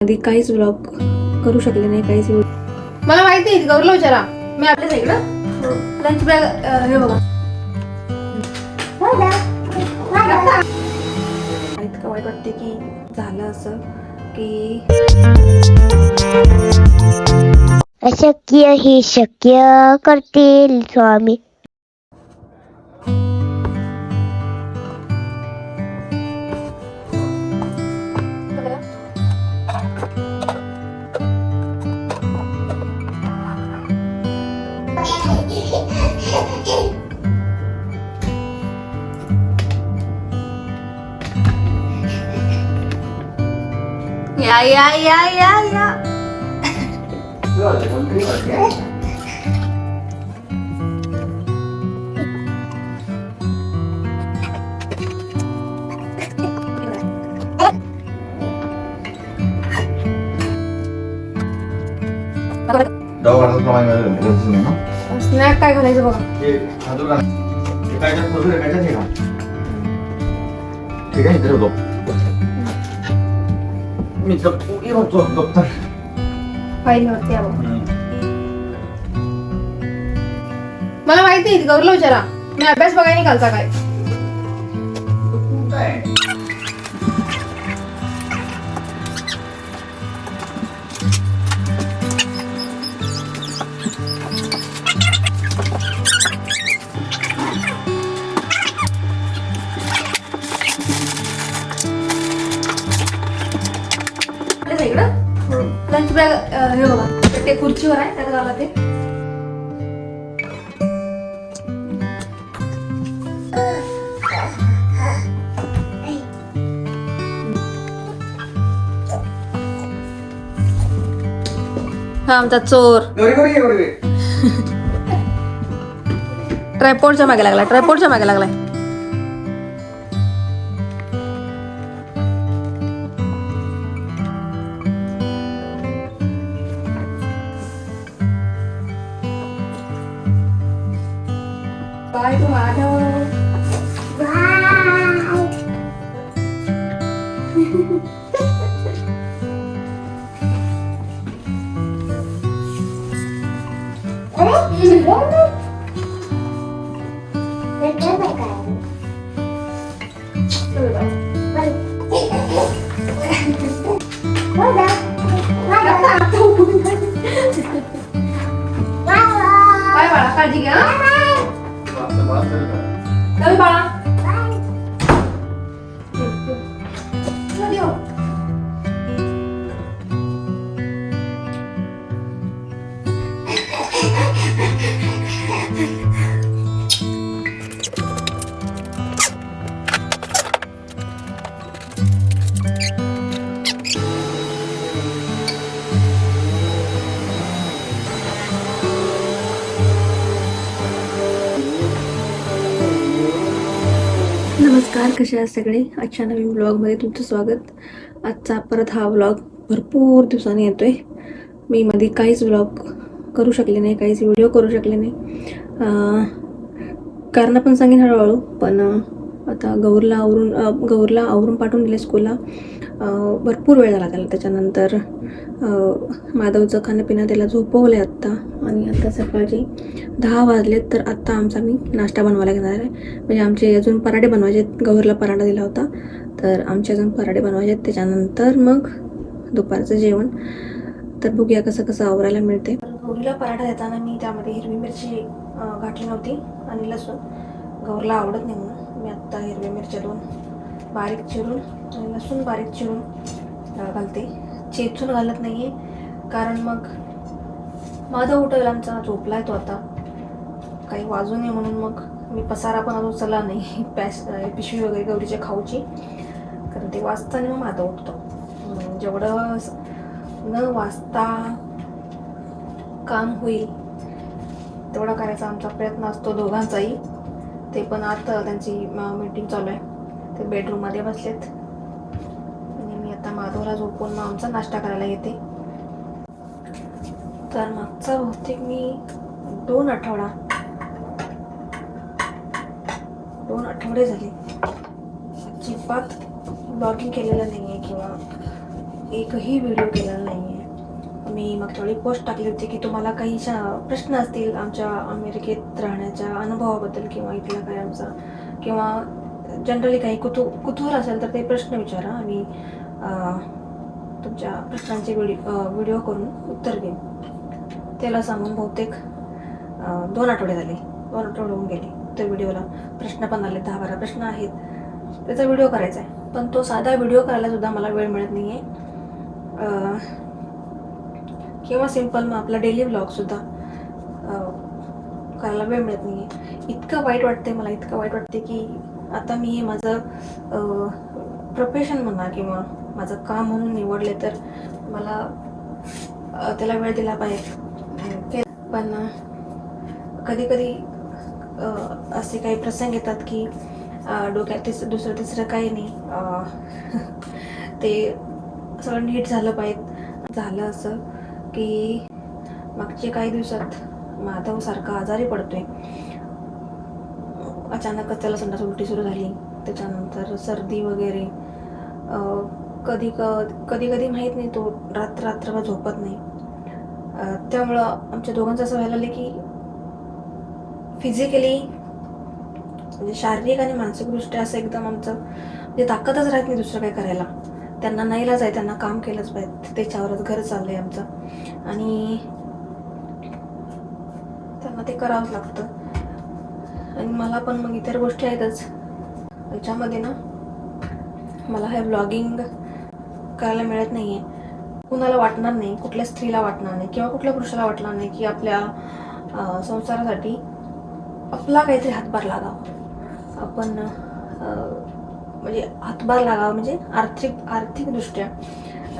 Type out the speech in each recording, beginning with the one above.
आधी काहीच ब्लॉग करू शकले नाही काहीच मला माहिती आहे गौरला विचारा. मी आपल्या इकडं. लंच बॅग हे बघा. इतकं वाईट वाटते की झालं असं की अशक्य हे शक्य करतील स्वामी. या या या या या दवाखान्यात प्रमाणे गरजेचं नाही ना स्नॅक काय घालायचं बघा हे खातो का हे काय त्यात मधुर आहे, काय त्यात हे का? ठीक आहे इथे ठेवतो मी मला माहिती आहे गौरला विचारा मी अभ्यास बघायला घालता काय? काय? खुर्चीवर आहे त्यात घाला ते हा आमचा चोर. ट्रायपोर्टच्या मागे लागला ट्रायपोर्टच्या मागे लागलाय. बाळा काळजी घ्या हं? बाळा, नमस्कार कसे आहात सगळे? आजच्या नवीन ब्लॉगमध्ये तुमचं स्वागत. आजचा परत हा ब्लॉग भरपूर दिवसांनी येतो आहे मी मध्ये काहीच ब्लॉग करू शकले नाही काहीच व्हिडिओ करू शकले नाही. कारण पण सांगेन हळूहळू पण आता गौरला आवरून गौरला आवरून पाठवून दिले स्कूलला भरपूर वेळ झाला त्याला त्याच्यानंतर माधवचं खाणं पिणं त्याला झोपवलं आहे आत्ता. आणि आता सकाळची दहा वाजलेत तर आत्ता आमचा मी नाश्ता बनवायला घेणार आहे. म्हणजे आमचे अजून पराठे बनवायचे आहेत. गौरला पराठा दिला होता. तर आमचे अजून पराठे बनवायचे आहेत. त्याच्यानंतर मग दुपारचं जेवण. तर बघूया कसं कसं आवरायला मिळते. गौरीला पराठा देताना मी त्यामध्ये हिरवी मिरची घातली नव्हती आणि लसूण. गौरला आवडत नाही म्हणून मी आत्ता हिरव्या मिरच्या दोन बारीक चिरून आणि लसूण बारीक चिरून घालते. चेचून घालत नाही आहे कारण मग माधव उठेल आमचा झोपलाय तो आता. काही वाजू नये म्हणून मग मी पसारा पण अजून चला नाही. पॅस पिशवी वगैरे गौरीच्या खाऊची. कारण ते वाचताना मग माधव उठतो. जेवढं न वाजता काम होईल तेवढा करायचा आमचा प्रयत्न असतो दोघांचाही. ते पण आता त्यांची मीटिंग चालू आहे. ते बेडरूममध्ये बसलेत. आणि मी आता माधवला झोपून मग आमचा नाश्ता करायला येते. तर मागचा बहुतेक मी दोन आठवडा. दोन आठवडे झाले. अजिबात ब्लॉगिंग केलेलं नाही आहे किंवा एकही व्हिडिओ केलेला नाही आहे मी मागच्या वेळी पोस्ट टाकली होती की तुम्हाला काही शा- प्रश्न असतील आमच्या अमेरिकेत राहण्याच्या अनुभवाबद्दल किंवा इथला काय आमचा किंवा जनरली काही कुतू कुतूहल असेल तर ते प्रश्न विचारा. आम्ही तुमच्या प्रश्नांचे व्हिडिओ व्हिडिओ करून उत्तर घेईन त्याला सांगून बहुतेक दोन आठवडे झाले. दोन आठवडे होऊन गेले. त्या व्हिडिओला प्रश्न पण आले दहा बारा प्रश्न आहेत. त्याचा व्हिडिओ करायचा आहे. पण तो साधा व्हिडिओ करायला सुद्धा मला वेळ मिळत नाही आहे किंवा सिंपल मग आपला डेली ब्लॉगसुद्धा करायला वेळ मिळत नाही आहे इतकं वाईट वाटते मला इतकं वाईट वाटते की आता मी हे माझं प्रोफेशन म्हणा किंवा माझं काम म्हणून निवडले तर मला त्याला वेळ दिला पाहिजे. पण कधी कधी असे काही प्रसंग येतात की डोक्यात तिस दुसरं तिसरं काही नाही. ते सगळं नीट झालं पाहिजे. झालं असं की मागच्या काही दिवसात माधव सारखा आजारी पडतोय. अचानकच त्याला संडास उलटी सुरू झाली. त्याच्यानंतर सर्दी वगैरे. कधी क कधी कधी माहीत नाही तो रात्र रात्रभर झोपत नाही. त्यामुळं आमच्या दोघांचं असं व्हायला लागलं की फिजिकली म्हणजे शारीरिक आणि मानसिकदृष्ट्या असं एकदम आमचं म्हणजे ताकदच राहत नाही दुसरं काय करायला. त्यांना नाहीलाच आहे त्यांना काम केलंच पाहिजे. त्याच्यावरच घर चाललं आहे आमचं. आणि त्यांना ते करावंच लागतं. आणि मला पण मग इतर गोष्टी आहेतच. याच्यामध्ये ना मला हे ब्लॉगिंग करायला मिळत नाही आहे कुणाला वाटणार नाही कुठल्या स्त्रीला वाटणार नाही किंवा कुठल्या पुरुषाला वाटणार नाही की आपल्या संसारासाठी आपला काहीतरी हातभार लागावा. आपण म्हणजे हातभार लागावा म्हणजे आर्थिक आर्थिकदृष्ट्या.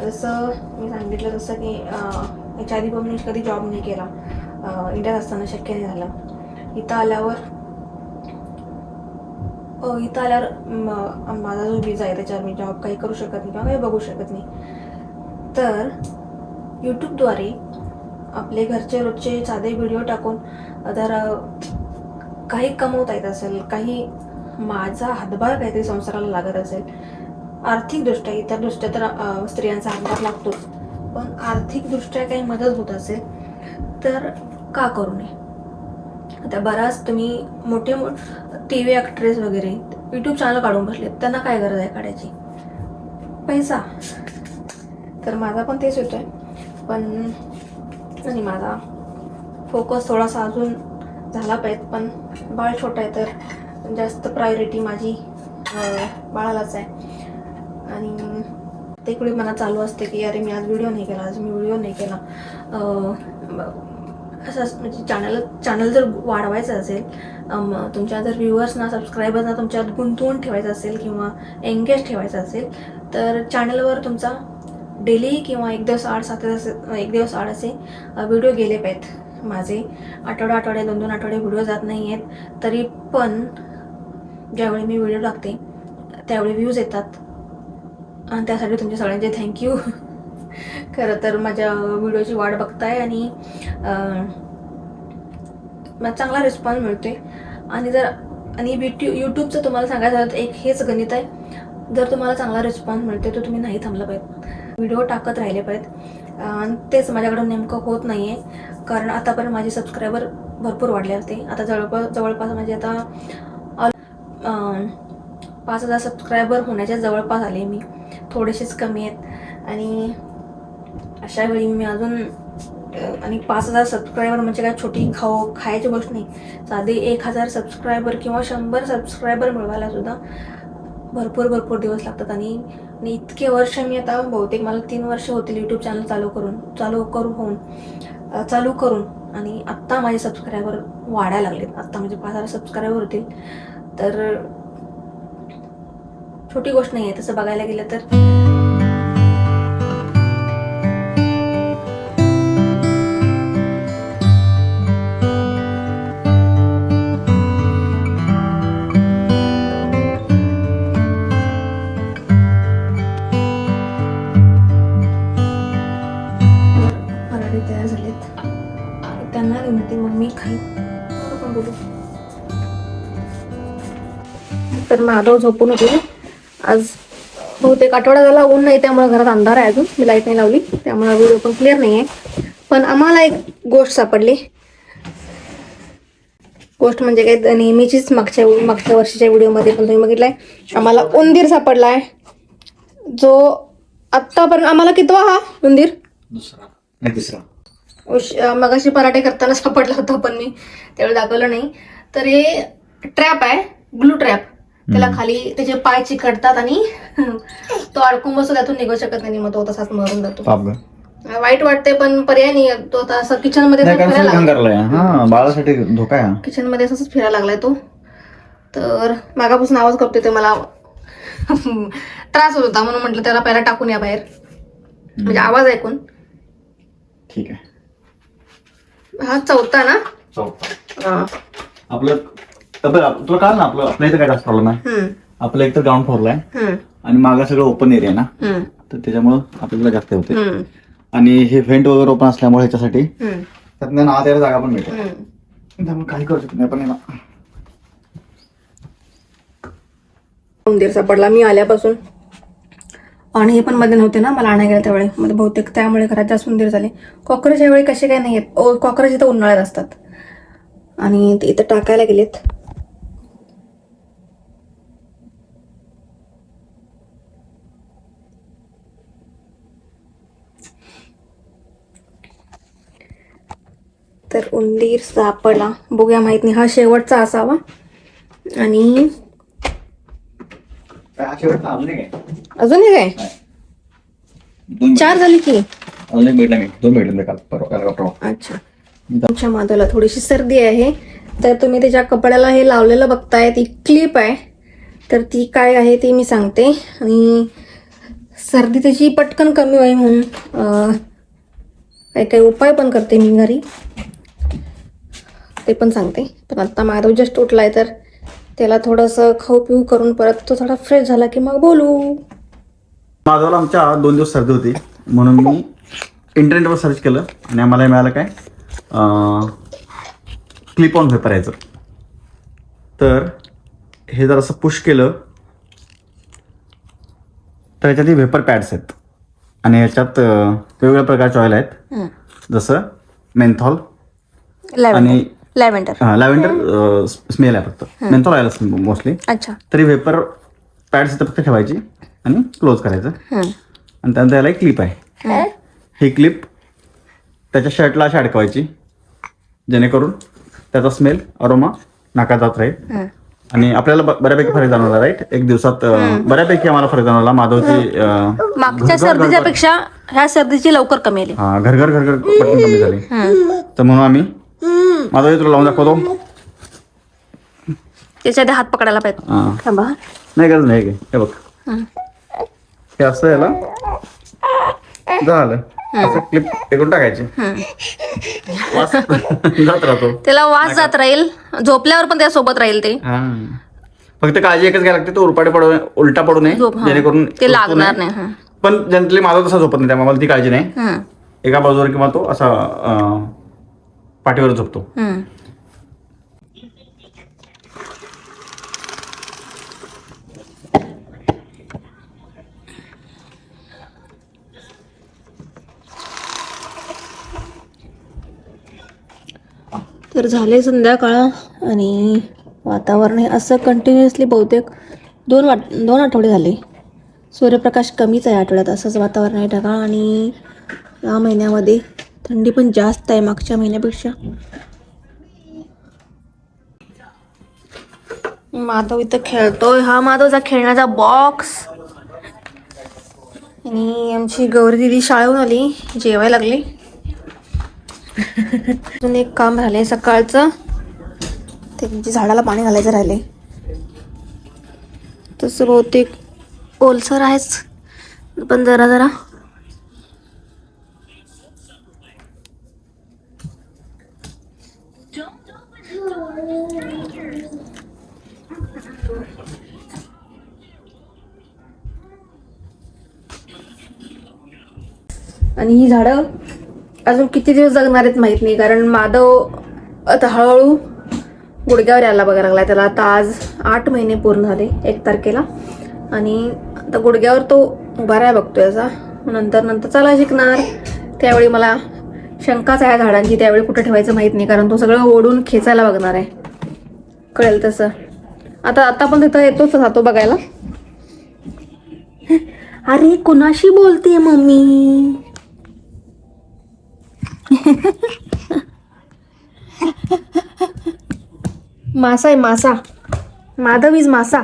जसं मी सांगितलं जसं की याच्या आधी पण मी कधी जॉब नाही केला. इंडियात असताना शक्य नाही झालं. इथं आल्यावर इथं आल्यावर माझा जो विजा आहे त्याच्यावर मी जॉब काही करू शकत नाही किंवा काही बघू शकत नाही. तर यूट्यूबद्वारे आपले घरचे रोजचे साधे व्हिडिओ टाकून जर काही कमवता येत असेल काही माझा हातभार काहीतरी संसाराला लागत असेल आर्थिकदृष्ट्या इतरदृष्ट्या तर स्त्रियांचा हातभार लागतोच पण आर्थिकदृष्ट्या काही मदत होत असेल तर का करू नये? आता बराच तुम्ही मोठे मो टी व्ही ॲक्ट्रेस वगैरे यूट्यूब चॅनल काढून बसलेत त्यांना काय गरज आहे काढायची? पैसा. तर माझा पण तेच होतोय पण आणि माझा फोकस थोडासा अजून झाला पाहिजे पण बाळ छोटा आहे तर जास्त प्रायोरिटी माझी बाळालाच आहे. आणि ते कुठे मनात चालू असते की अरे मी आज व्हिडिओ नाही केला आज मी व्हिडिओ नाही केला. ब- असं म्हणजे चॅनल चॅनल जर वाढवायचं असेल तुमच्या जर व्ह्युअर्सना सबस्क्रायबर्सना तुमच्यात गुंतवून ठेवायचं असेल किंवा एंगेज ठेवायचं असेल तर चॅनलवर तुमचा डेली किंवा एक दिवस आठ सात एक दिवस आठ असे व्हिडिओ गेले पाहिजेत माझे. आठवड्या आठवड्या दोन दोन आठवडे व्हिडिओ जात नाही आहेत. तरी पण ज्यावेळी मी व्हिडिओ टाकते त्यावेळी व्ह्यूज येतात. आणि त्यासाठी तुमच्या सगळ्यांचे थँक्यू खरं तर माझ्या व्हिडिओची वाट बघताय आणि मला चांगला रिस्पॉन्स मिळतोय. आणि जर आणि युट्यू यूट्यूबचं तुम्हाला सांगायचं झालं तर एक हेच गणित आहे. जर तुम्हाला चांगला रिस्पॉन्स मिळते तर तुम्ही नाही थांबला पाहिजे. व्हिडिओ टाकत राहिले पाहिजेत. आणि तेच माझ्याकडून नेमकं होत नाही आहे कारण आतापर्यंत माझे सबस्क्रायबर भरपूर वाढले होते. आता जवळपास जवळपास म्हणजे आता पाच हजार सबस्क्रायबर होण्याच्या जवळपास आले मी. थोडेसेच कमी आहेत. आणि अशा वेळी मी अजून आणि पाच हजार सबस्क्रायबर म्हणजे काय छोटी खाऊ खायची गोष्ट नाही. साधे एक हजार सबस्क्रायबर किंवा शंभर सबस्क्रायबर मिळवायला सुद्धा भरपूर भरपूर दिवस लागतात आणि आणि इतके वर्ष मी आता बहुतेक मला तीन वर्ष होतील यूट्यूब चॅनल चालू करून चालू करू होऊन चालू करून आणि आत्ता माझे सबस्क्रायबर वाढायला लागलेत. आत्ता म्हणजे पाच हजार सबस्क्रायबर होतील. तर छोटी गोष्ट नाही आहे तसं बघायला गेलं तर तर माधव झोपून होते आज बहुतेक आठवडा झाला ऊन नाही त्यामुळे घरात अंधार आहे अजून. मी लाइट नाही लावली त्यामुळे व्हिडिओ पण क्लिअर नाही आहे. पण आम्हाला एक गोष्ट सापडली. गोष्ट म्हणजे काय नेहमीचीच मागच्या मागच्या वर्षीच्या व्हिडिओमध्ये पण तुम्ही बघितलाय. आम्हाला उंदीर सापडलाय. जो आत्तापर्यंत आम्हाला कितवा हा उंदीर? दुसरा. उश मगाशी पराठे करताना सापडला होता पण मी त्यावेळी दाखवलं नाही. तर हे ट्रॅप आहे ग्लू ट्रॅप त्याला खाली त्याचे पाय चिकटतात आणि तो अडकून बसतो त्यातून निघू शकत नाही मग तो तसाच मरून जातो. वाईट वाटते पण पर्याय नाही तो आता असं किचनमध्ये हा धोका आहे हा. किचनमध्ये असंच फिरायला लागलाय तो. तर मागापासून आवाज करतोय ते मला. त्रास होत होता म्हणून म्हटलं त्याला पहिला टाकून या बाहेर. म्हणजे आवाज ऐकून. ठीक आहे. हा चौथा ना? चौथा. आपलं तर तुला काल ना आपलं? आपल्या इथं काय जास्त प्रॉब्लेम आहे? हम्म, आपलं एक तर ग्राउंड फ्लोअरला आहे. हम्म, आणि मागं सगळं ओपन एरिया ना? हम्म, तर त्याच्यामुळं आपल्याला जास्त होते. हम्म, आणि हे व्हेंट वगैरे ओपन असल्यामुळे ह्याच्यासाठी हम्म, त्यातनं आत यायला जागा पण मिळते. हम्म. त्यामुळे काही करू शकत नाही पण याला. उंदीर सापडला मी आल्यापासून. आणि हे पण मध्ये नव्हते ना मला आणायला गेलं त्यावेळी. मध्ये बहुतेक त्यामुळे घरात जास्त उंदीर झाले. कॉक्रोच यावेळी कसे काय नाही आहेत ओ कॉक्रोच इथं उन्हाळ्यात असतात. आणि ते इथं टाकायला गेलेत. तर उंदीर सापडला बघूया माहीत नाही हा शेवटचा असावा. आणि अजून काय चार झाले की? अच्छा. तुमच्या माधवला थोडीशी सर्दी आहे. तर तुम्ही त्याच्या कपड्याला हे लावलेलं बघताय. ती क्लिप आहे. तर ती काय आहे ती मी सांगते. आणि सर्दी त्याची पटकन कमी होईल म्हणून काही काही उपाय पण करते मी घरी. ते पण सांगते. पण आता माधव जस्ट उठलाय तर त्याला थोडंसं खाऊ पिऊ करून परत तो थोडा फ्रेश झाला की मग बोलू. माझ्याला आमच्या दोन दिवस सर्दी होती. म्हणून मी इंटरनेटवर सर्च केलं आणि आम्हाला मिळालं काय? क्लिप ऑन पेपर यायचं. तर हे जर असं पुश केलं तर याच्यात वेपर पॅड्स आहेत. आणि याच्यात वेगवेगळ्या प्रकारचे ऑइल आहेत. जसं मेन्थॉल आणि लॅव्हेंडर लॅव्हेंडर स्मेल आहे फक्त. मेन्थॉल ऑइल असतं मोस्टली अच्छा. तरी वेपर पॅड्स इथं फक्त ठेवायची आणि क्लोज करायचं. आणि त्यानंतर याला एक क्लिप आहे. ही. क्लिप त्याच्या शर्टला अशी अडकवायची. जेणेकरून त्याचा स्मेल अरोमा नाकात जात राहील आणि आपल्याला ब- बऱ्यापैकी फरक जाणवला राईट एक दिवसात अं, बऱ्यापैकी आम्हाला फरक जाणवला. माधवची अं, मागच्या सर्दीच्या पेक्षा ह्या सर्दीची लवकर कमी आली. हा घरघर घरघर पटकन कमी झाली. तर म्हणून आम्ही माधव तुला लावून दाखवतो. त्याच्या आधी हात पकडायला पाहिजे. हा. थांबा. नाही गरज नाही हे. हे बघ. हे. असं याला झालं. असं क्लिप टाकायची. वास जात राहतो. त्याला वास जात राहील. झोपल्यावर पण त्यासोबत राहील ते. हा. फक्त काळजी एकच घ्यायला लागते तो उरपाटे पडू नये उलटा पडू नये. झोप, हा. जेणेकरून ते लागणार. नाही, हा. पण जनरली माझा तसा झोपत नाही त्यामुळे मला ती काळजी नाही. एका बाजूवर किंवा तो असा अं, पाठीवर झोपतो. तर झाले संध्याकाळ आणि वातावरण हे असं कंटिन्युअसली बहुतेक दोन वाट दोन आठवडे झाले. सूर्यप्रकाश कमीच आहे आठवड्यात असंच वातावरण आहे ढगाळ आणि या महिन्यामध्ये थंडी पण जास्त आहे मागच्या महिन्यापेक्षा. माधव इथं खेळतोय. हा माधवचा खेळण्याचा बॉक्स आणि आमची गौरी दिदी शाळेहून आली. जेवायला लागली. अजून एक काम राहिले सकाळचं. ते म्हणजे झाडाला पाणी घालायचं राहिले तसं बहुतेक ओलसर आहेच. पण जरा जरा आणि ही झाडं अजून किती दिवस जगणार आहेत माहीत नाही कारण माधव आता हळूहळू गुडघ्यावर यायला बघायला लागलाय. त्याला आता आज आठ महिने पूर्ण झाले एक तारखेला. आणि आता गुडघ्यावर तो उभा राहा बघतोय असा. नंतर नंतर चला शिकणार. त्यावेळी मला शंकाच आहे झाडांची त्यावेळी कुठं ठेवायचं माहीत नाही कारण तो सगळं ओढून खेचायला बघणार आहे. कळेल तसं. आता आता पण तिथं येतोच राहतो बघायला. अरे कुणाशी बोलते मम्मी? मासा आहे मासा. माधव इज मासा.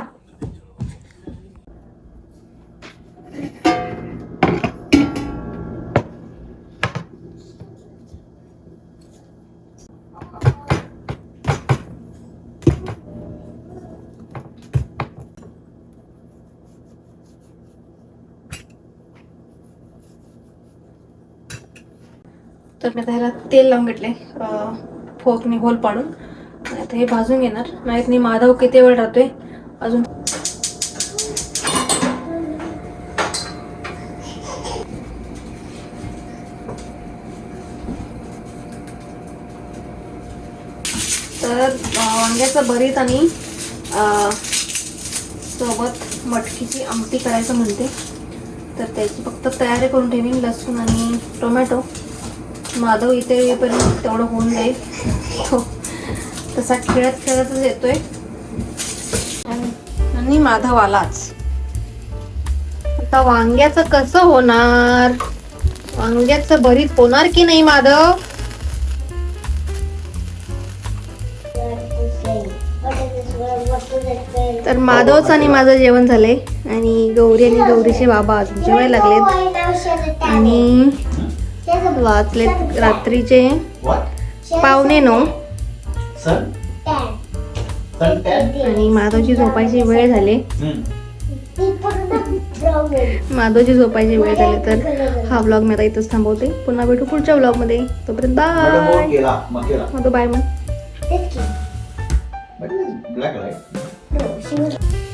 तर मी आता ह्याला तेल लावून घेतले फोकने होल पाडून. आणि आता हे भाजून घेणार. माहीत नाही माधव किती वेळ राहतोय अजून. तर वांग्याचं भरीत आणि अं, सोबत मटकीची आमटी करायचं म्हणते. तर त्याची फक्त तयारी करून ठेवीन लसूण आणि टोमॅटो. माधव इथे येईपर्यंत तेवढं होऊन जाईल. तो तसा खेळत खेळतच येतोय. आणि- माधव आलाच. आता वांग्याचं कसं होणार? वांग्याचं भरीत होणार की नाही माधव? तर माधवचं आणि माझं जेवण झालंय. आणि गौरी आणि गौरीचे बाबा अजून जेवायला लागलेत. आणि वाचलेत रात्रीचे पावणे नऊ आणि माधवची झोपायची वेळ झाली. माधवची झोपायची वेळ झाली तर हा ब्लॉग मी आता इथंच थांबवते. पुन्हा भेटू पुढच्या ब्लॉगमध्ये तोपर्यंत बाय माधव बाय मग ब्लॅक लाइट